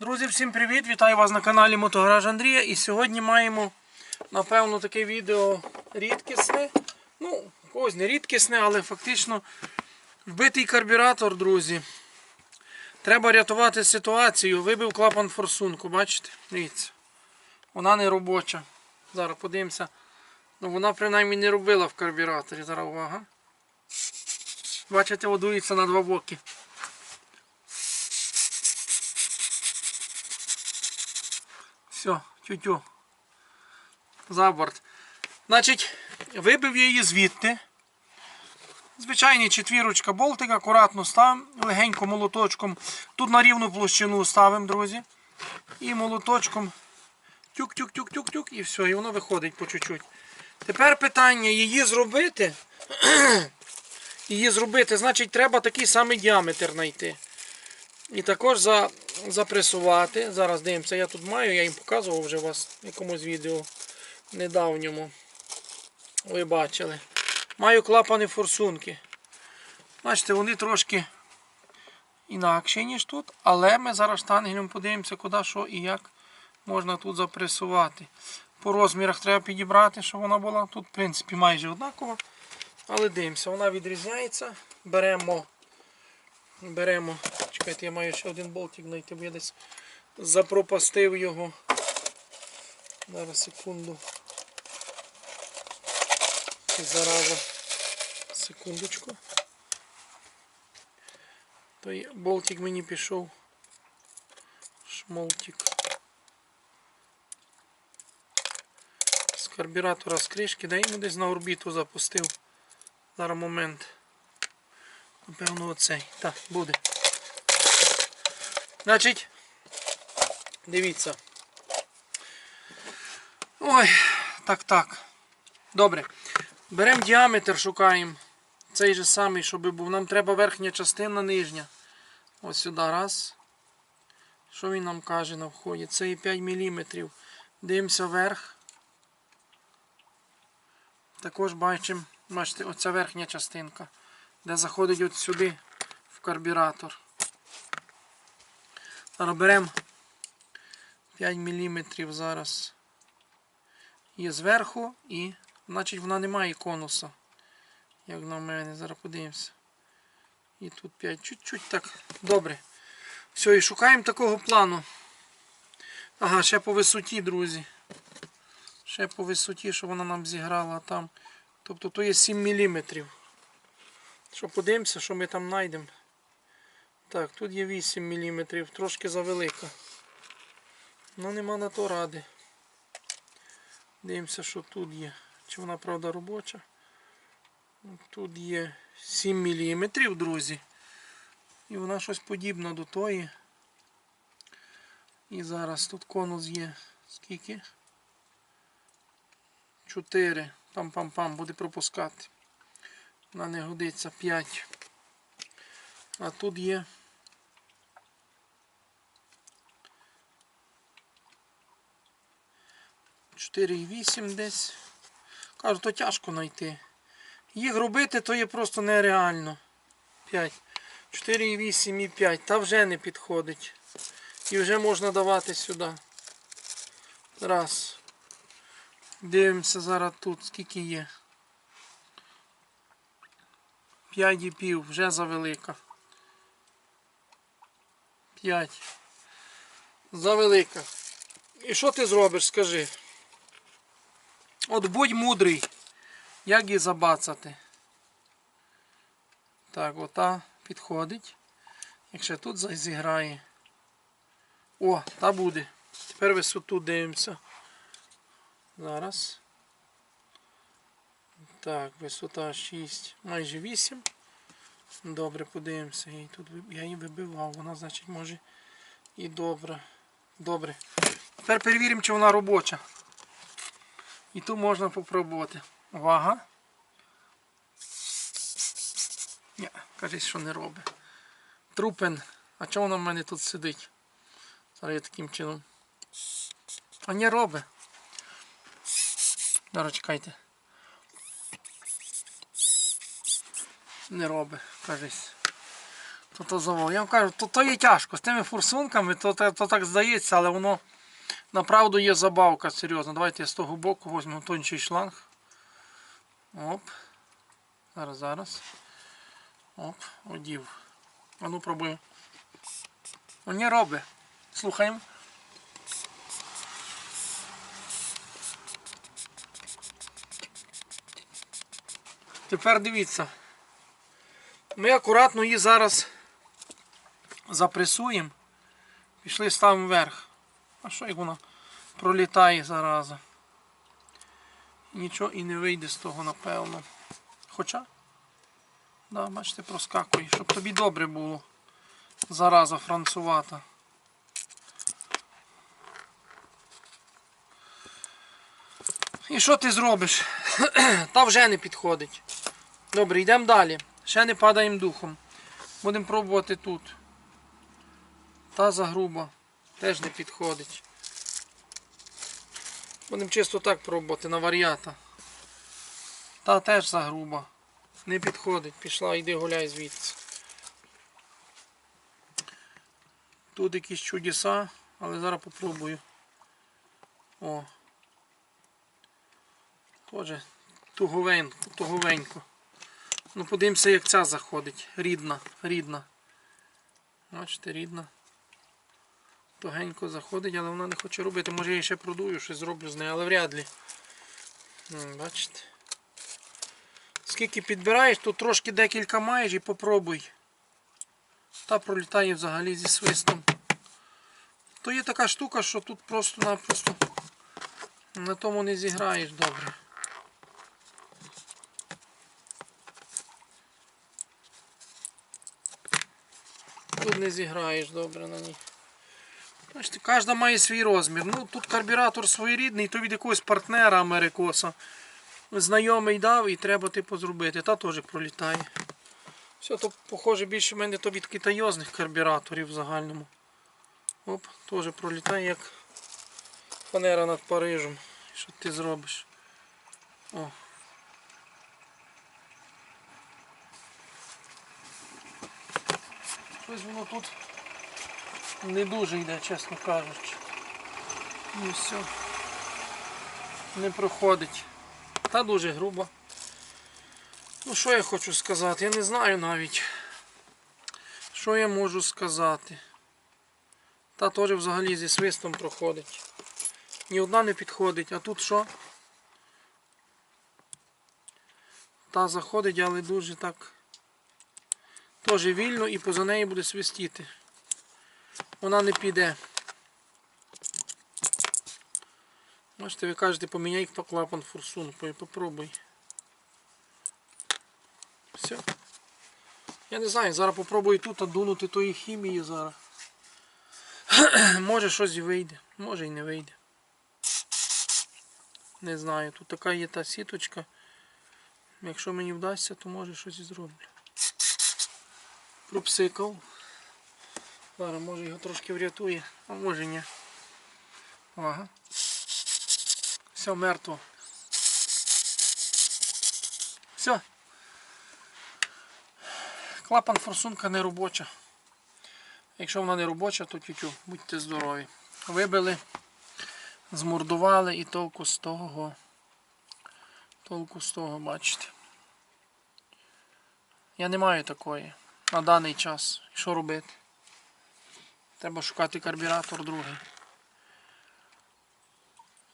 Друзі, всім привіт! Вітаю вас на каналі Мотогараж Андрія. І сьогодні маємо, напевно, таке відео рідкісне. Ну, когось не рідкісне, але фактично вбитий карбюратор, друзі. Треба рятувати ситуацію. Вибив клапан форсунку, бачите? Дивіться. Вона не робоча. Зараз подивимося. Ну, вона принаймні не робила в карбюраторі. Зараз увага. Бачите, водується на два боки. Все, тютю. За борт. Значить, вибив я її звідти. Звичайний четвірочка болтик, акуратно ставимо, легенько молоточком. Тут на рівну площину ставимо, друзі. І молоточком тюк-тюк-тюк-тюк-тюк і все, і воно виходить по чуть-чуть. Тепер питання її зробити. її зробити, значить, треба такий самий діаметр знайти. І також за, запресувати. Зараз дивимося, я тут маю, я їм показував вже вас в якомусь відео недавньому. Ви бачили. Маю клапани форсунки. Бачите, вони трошки інакші, ніж тут, але ми зараз штангелем подивимося, куди, що і як можна тут запресувати. По розмірах треба підібрати, щоб вона була тут, в принципі, майже однакова. Але дивимося, вона відрізняється. Беремо Беремо. Чекайте, я маю ще один болтик знайти, бо я десь запропастив його. Зараз секунду. Зараза. Секундочку. Той болтик мені пішов. Шмолтик. З карбюратора з кришки, да йому десь на орбіту запустив. Зараз момент. Напевно, оцей. Так, буде. Значить, дивіться. Ой, так, так. Добре. Беремо діаметр, шукаємо. Цей же самий, щоб був. Нам треба верхня частина, нижня. Ось сюди. Раз. Що він нам каже на вході? Це і 5 мм. Дивимося вверх. Також бачимо, бачите, оця верхня частинка де заходить от сюди в карбюратор. Зараз беремо 5 мм зараз є зверху і значить вона не має конуса. Як на мене, зараз подивимося. І тут 5, чуть-чуть так. Добре. Все, і шукаємо такого плану. Ага, ще по висоті, друзі. Ще по висоті, що вона нам зіграла там. Тобто то є 7 мм. Що подивимося, що ми там знайдемо. Так, тут є 8 мм, трошки завелика. Ну нема на то ради. Дивимося, що тут є. Чи вона правда робоча? Тут є 7 мм, друзі. І вона щось подібна до тої. І зараз тут конус є. Скільки? 4. Пам-пам-пам, буде пропускати. Вона не годиться 5. А тут є. Чотири і вісім десь. Кажу, то тяжко знайти. Їх робити то є просто нереально. 5. 4,8 і 5. Та вже не підходить. І вже можна давати сюди. Раз. Дивимося зараз тут, скільки є. 5,5 вже завелика. 5. Завелика. І що ти зробиш, скажи? От будь мудрий. Як її забацати? Так, ота підходить. Якщо тут зіграє. О, та буде. Тепер висоту дивимося. Зараз. Так, висота 6, майже 8. Добре, подивимося. Я її, тут, я її вибивав, вона значить може і добре. Добре. Тепер перевіримо, чи вона робоча. І тут можна попробувати. Увага. Ні, кажуть, що не робить. Трупен. А чого вона в мене тут сидить? Зараз я таким чином. А не робить. Зараз чекайте. Не робить, кажись. То, то завод. Я вам кажу, то, то є тяжко. З тими форсунками, то, то, то так здається, але воно направду є забавка серйозна. Давайте я з того боку візьму тончий шланг. Оп. Зараз, зараз. Оп, одів. А ну пробуємо. Не робить. Слухаємо. Тепер дивіться. Ми акуратно її зараз запресуємо. Пішли ставимо вверх. А що як вона пролітає зараза? Нічого і не вийде з того, напевно. Хоча, да, бачите, проскакує, щоб тобі добре було. Зараза францувата. І що ти зробиш? Та вже не підходить. Добре, йдемо далі. Ще не падаємо духом. Будемо пробувати тут. Та загруба. Теж не підходить. Будемо чисто так пробувати на варіата. Та теж загруба. Не підходить. Пішла, йди гуляй звідси. Тут якісь чудеса, але зараз попробую. О. Тоже туговенько, туговенько. Ну подивимося, як ця заходить. Рідна, рідна. Бачите, рідна. Тугенько заходить, але вона не хоче робити. Може я її ще продую, щось зроблю з нею, але вряд ли. Бачите. Скільки підбираєш, то трошки декілька маєш і попробуй. Та пролітає взагалі зі свистом. То є така штука, що тут просто-напросто на тому не зіграєш добре. Тут не зіграєш добре на ній. Бачите, кожна має свій розмір. Ну, тут карбюратор своєрідний, то від якогось партнера Америкоса. Знайомий дав і треба типу зробити. Та теж пролітає. Все, то похоже більше в мене то від китайозних карбюраторів в загальному. Оп, теж пролітає як фанера над Парижем. Що ти зробиш? О. Щось воно тут не дуже йде, чесно кажучи. І все. Не проходить. Та дуже грубо. Ну що я хочу сказати? Я не знаю навіть. Що я можу сказати? Та теж взагалі зі свистом проходить. Ні одна не підходить, а тут що? Та заходить, але дуже так. Теж вільно і поза неї буде свистіти. Вона не піде. Бачите, ви кажете, поміняй клапан форсункою, попробуй. Все. Я не знаю, зараз попробую тут дунути тої хімії зараз. може щось і вийде, може і не вийде. Не знаю, тут така є та сіточка. Якщо мені вдасться, то може щось і зроблю. Пропсикав. Зараз може його трошки врятує, а може ні. Ага. Все мертво. Все. Клапан форсунка не робоча. Якщо вона не робоча, то тютю, будьте здорові. Вибили, змордували і толку з того. Толку з того, бачите. Я не маю такої на даний час. Що робити? Треба шукати карбюратор другий.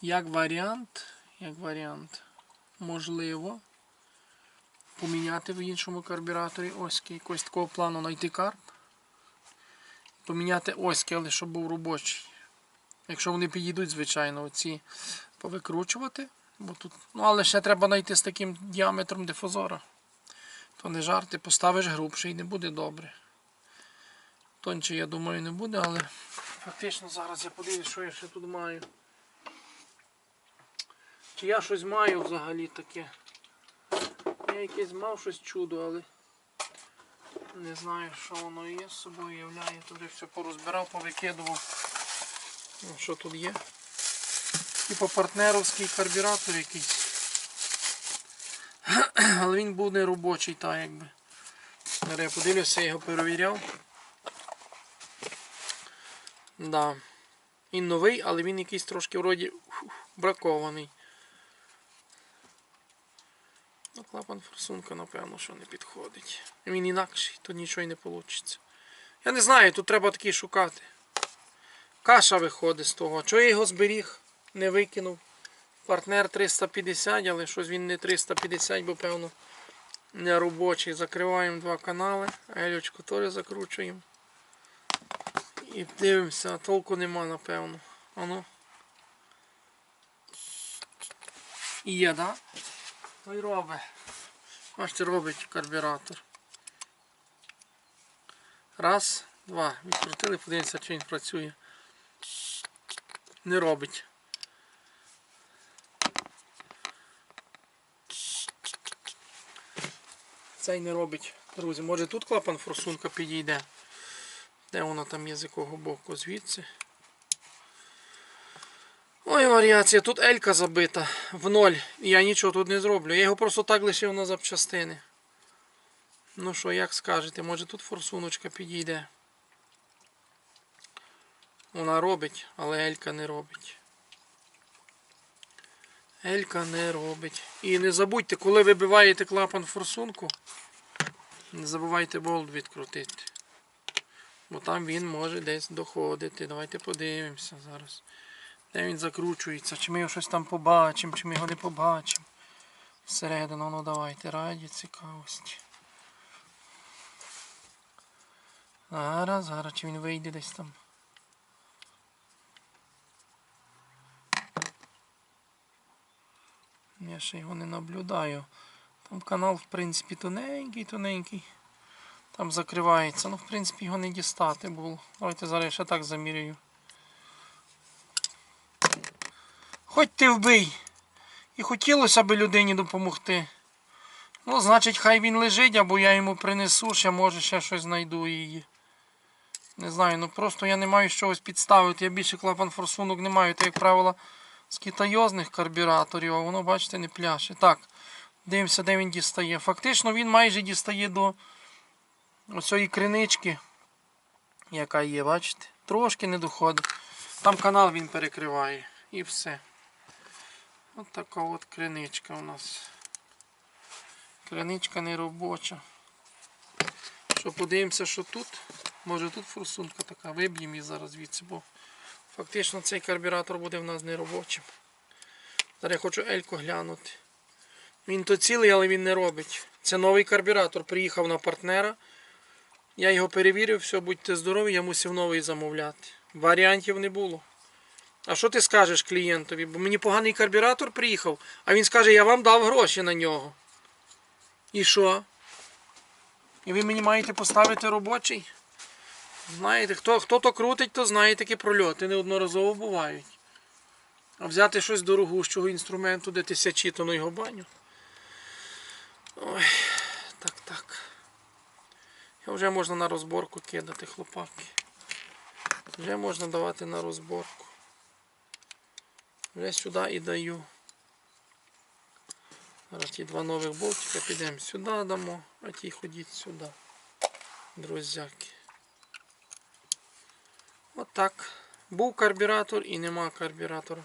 Як варіант, як варіант, можливо поміняти в іншому карбюраторі оськи, якогось такого плану знайти карп. Поміняти оськи, але щоб був робочий. Якщо вони підійдуть, звичайно, оці повикручувати. Бо тут, ну, але ще треба знайти з таким діаметром дифузора. То не жарти, поставиш грубший і не буде добре. Тонче, я думаю, не буде, але фактично зараз я подивлюсь, що я ще тут маю. Чи я щось маю взагалі таке? Я якесь мав щось чудо, але не знаю, що воно є з собою являє. Вже все порозбирав, повикидував. Ну, що тут є? Типа партнеровський карбюратор якийсь. Але він був не робочий, так якби. Я подивлюся, я його перевіряв. Да. Він новий, але він якийсь трошки вроді бракований. Ну, клапан форсунка, напевно, що не підходить. Він інакший, то нічого й не вийде. Я не знаю, тут треба такий шукати. Каша виходить з того. Чого я його зберіг, не викинув. Партнер 350, але щось він не 350, бо певно не робочий. Закриваємо два канали, Елючку теж закручуємо. І дивимося, толку нема, напевно. Ану. І є? Да? Той робить. Бачите, робить карбюратор. Раз, два. Відкрутили, подивимося, чи він працює. Не робить. Цей не робить. Друзі, може тут клапан форсунка підійде. Де вона там є з якого боку? Звідси. Ой, варіація, тут елька забита в ноль. Я нічого тут не зроблю. Я його просто так лишив на запчастини. Ну що, як скажете, може тут форсуночка підійде. Вона робить, але елька не робить. Елька не робить. І не забудьте, коли вибиваєте клапан форсунку, не забувайте болт відкрутити. Бо там він може десь доходити. Давайте подивимося зараз. Де він закручується, чи ми його щось там побачимо, чи ми його не побачимо. Всередину, ну давайте, раді цікавості. Зараз, зараз, чи він вийде десь там. Я ще його не наблюдаю. Там канал, в принципі, тоненький, тоненький. Там закривається. Ну, в принципі, його не дістати було. Давайте зараз я ще так замірюю. Хоч ти вбий. І хотілося б людині допомогти. Ну, значить, хай він лежить, або я йому принесу, ще може ще щось знайду її. Не знаю, ну просто я не маю з чогось підставити. Я більше клапан форсунок не маю. Це, як правило, з китайозних карбюраторів, а воно, бачите, не пляше. Так, дивимося, де він дістає. Фактично він майже дістає до оцієї кринички, яка є, бачите? Трошки не доходить. Там канал він перекриває. І все. От така от криничка у нас. Криничка не робоча. Що подивимося, що тут. Може тут форсунка така, виб'ємо її зараз звідси, бо фактично цей карбюратор буде в нас не робочим. Зараз я хочу Ельку глянути. Він то цілий, але він не робить. Це новий карбюратор. Приїхав на партнера. Я його перевірив, все, будьте здорові, я мусив новий замовляти. Варіантів не було. А що ти скажеш клієнтові? Бо мені поганий карбюратор приїхав, а він скаже, я вам дав гроші на нього. І що? І ви мені маєте поставити робочий? Знаєте, хто, хто то крутить, то знає такі прольоти, неодноразово бувають. А взяти щось дорогущого інструменту, де тисячі, то його баню. Ой, так, так. Вже можна на розборку кидати, хлопаки. Вже можна давати на розборку. Вже сюди і даю. Зараз ті два нових болтика підемо сюди дамо, а ті ходіть сюди. Друзяки. Отак. Був карбюратор і нема карбюратора.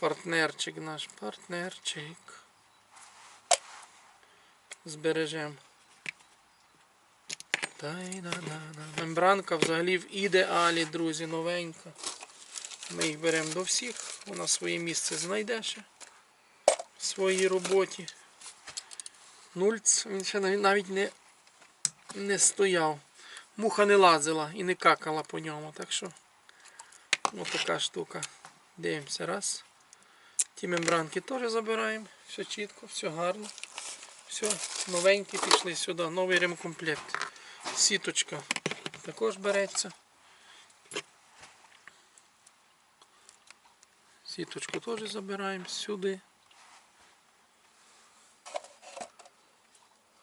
Партнерчик наш, партнерчик. Збережемо. Мембранка взагалі в ідеалі, друзі, новенька. Ми їх беремо до всіх, вона своє місце знайде ще в своїй роботі. Нульц, він ще навіть- не, не стояв. Муха не лазила і не какала по ньому. Так що ось така штука. Дивимося раз. Ті мембранки теж забираємо. Все чітко, все гарно. Все, новенькі пішли сюди. Новий ремкомплект. Сіточка також береться. Сіточку теж забираємо сюди.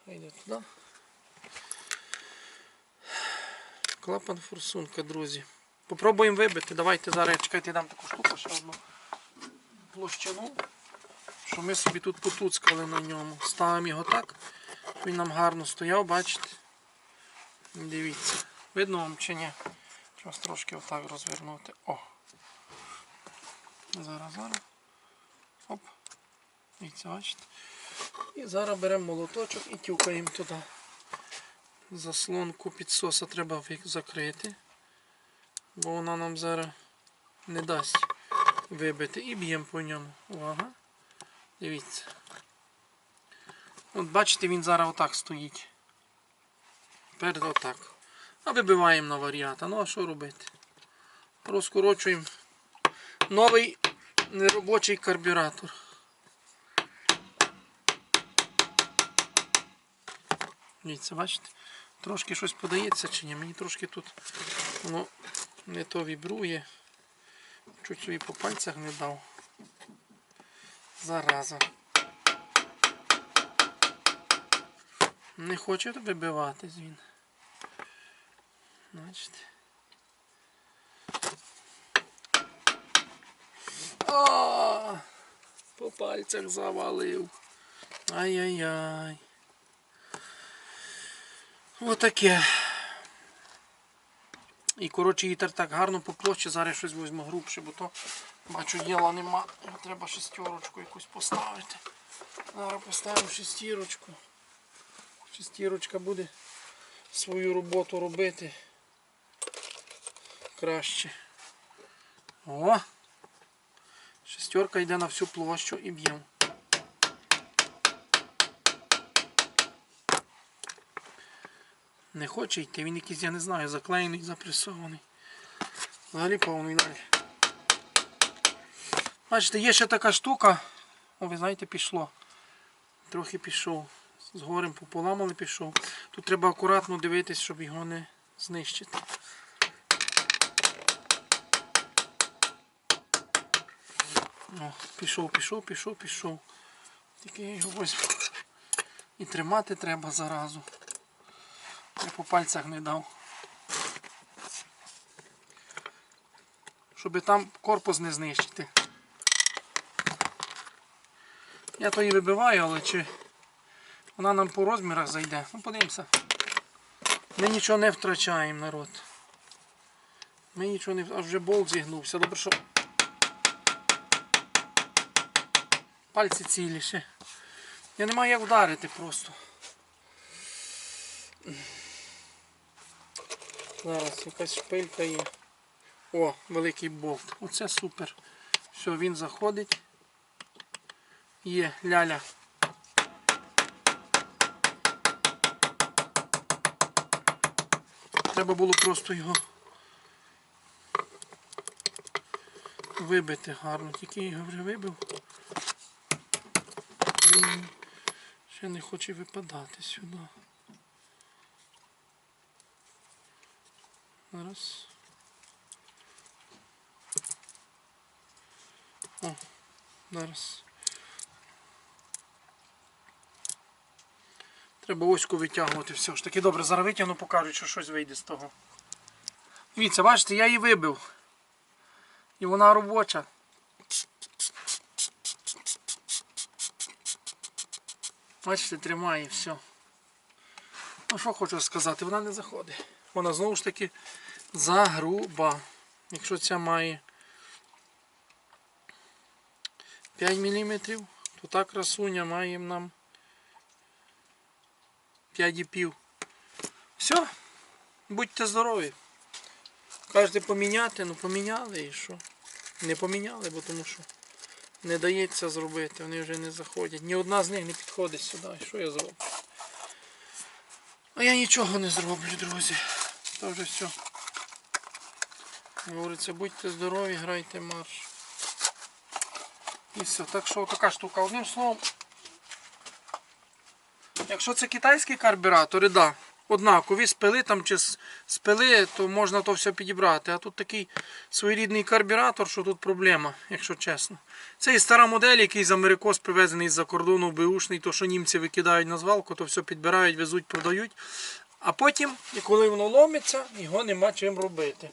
Йде туди. Клапан форсунка, друзі. Попробуємо вибити. Давайте зараз чекайте, дам таку штуку ще одну площину. Що ми собі тут потуцкали на ньому. Ставимо його так. Він нам гарно стояв, бачите. Дивіться. Видно вам чи ні? Щось трошки отак розвернути. О. Зараз, зараз. Оп. Дивіться, бачите. І зараз беремо молоточок і тюкаємо туди. Заслонку підсоса треба закрити, бо вона нам зараз не дасть вибити. І б'ємо по ньому. Увага. Дивіться. От бачите, він зараз отак стоїть. Тепер отак. А вибиваємо на варіата. Ну а що робити? Розкорочуємо новий неробочий карбюратор. Дивіться, бачите? Трошки щось подається чи ні? Мені трошки тут воно не то вібрує. Чуть собі по пальцях не дав. Зараза. Не хоче вибиватись він. Бачите. О! По пальцях завалив. Ай-яй-яй. Отаке. І коротше її так гарно по площі, зараз щось візьму грубше, бо то бачу діла нема. Треба шестерочку якусь поставити. Зараз поставимо шестірочку. Шестірочка буде свою роботу робити краще. О! Шестерка йде на всю площу і б'ємо. Не хоче йти, він якийсь, я не знаю, заклеєний, запресований. Взагалі повний далі. Бачите, є ще така штука. О, ви знаєте, пішло. Трохи пішов. З горем пополам, але пішов. Тут треба акуратно дивитись, щоб його не знищити. О, пішов, пішов, пішов, пішов. Тільки я його возьму. І тримати треба заразу. Я по пальцях не дав. Щоб там корпус не знищити. Я то її вибиваю, але чи вона нам по розмірах зайде. Ну подивимося. Ми нічого не втрачаємо, народ. Ми нічого не аж вже болт зігнувся. Добре, що пальці цілі ще. Я не маю як вдарити просто. Зараз якась шпилька є. О, великий болт. Оце супер. Все, він заходить. Є ляля. Треба було просто його вибити гарно. Тільки я його вже вибив. Він ще не хоче випадати сюди. Зараз. О, зараз. Треба оську витягувати все ж таки. Добре, зараз витягну, покажу, що щось вийде з того. Дивіться, бачите, я її вибив. І вона робоча. Бачите, тримає все. Ну що хочу сказати, вона не заходить. Вона знову ж таки загруба. Якщо ця має 5 мм, то та красуня має нам 5,5. Все, будьте здорові. Кажете поміняти, ну поміняли і що? Не поміняли, бо тому що не дається зробити, вони вже не заходять. Ні одна з них не підходить сюди. Що я зроблю? А я нічого не зроблю, друзі. Це вже все. Говориться, будьте здорові, грайте марш. І все. Так що така штука. Одним словом, якщо це китайські карбюратори, да, однакові спили там чи спили, то можна то все підібрати. А тут такий своєрідний карбюратор, що тут проблема, якщо чесно. Це і стара модель, який з Америкос привезений з-за кордону, беушний, то що німці викидають на звалку, то все підбирають, везуть, продають. А потім, коли воно ломиться, його нема чим робити.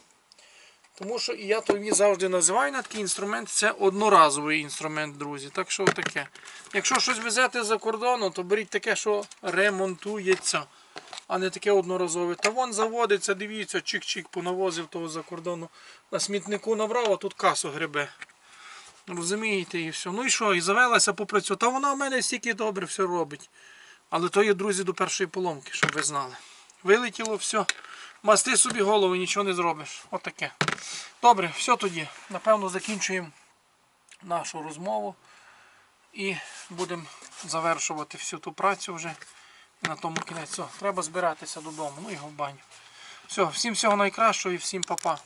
Тому що і я тобі завжди називаю на такий інструмент, це одноразовий інструмент, друзі. Так що таке. Якщо щось везете за кордону, то беріть таке, що ремонтується. а не таке одноразове. Та вон заводиться, дивіться, чик-чик понавозив того за кордону. На смітнику набрав, а тут касу гребе. Розумієте, і все. Ну і що, і завелася попрацювати. Та вона в мене стільки добре все робить. Але то є, друзі, до першої поломки, щоб ви знали. Вилетіло все. Масти собі голову, нічого не зробиш. Отаке. Добре, все тоді. Напевно, закінчуємо нашу розмову і будемо завершувати всю ту працю вже. На тому кінець. Все, треба збиратися додому. Ну і в баню. Все, всім всього найкращого і всім па-па.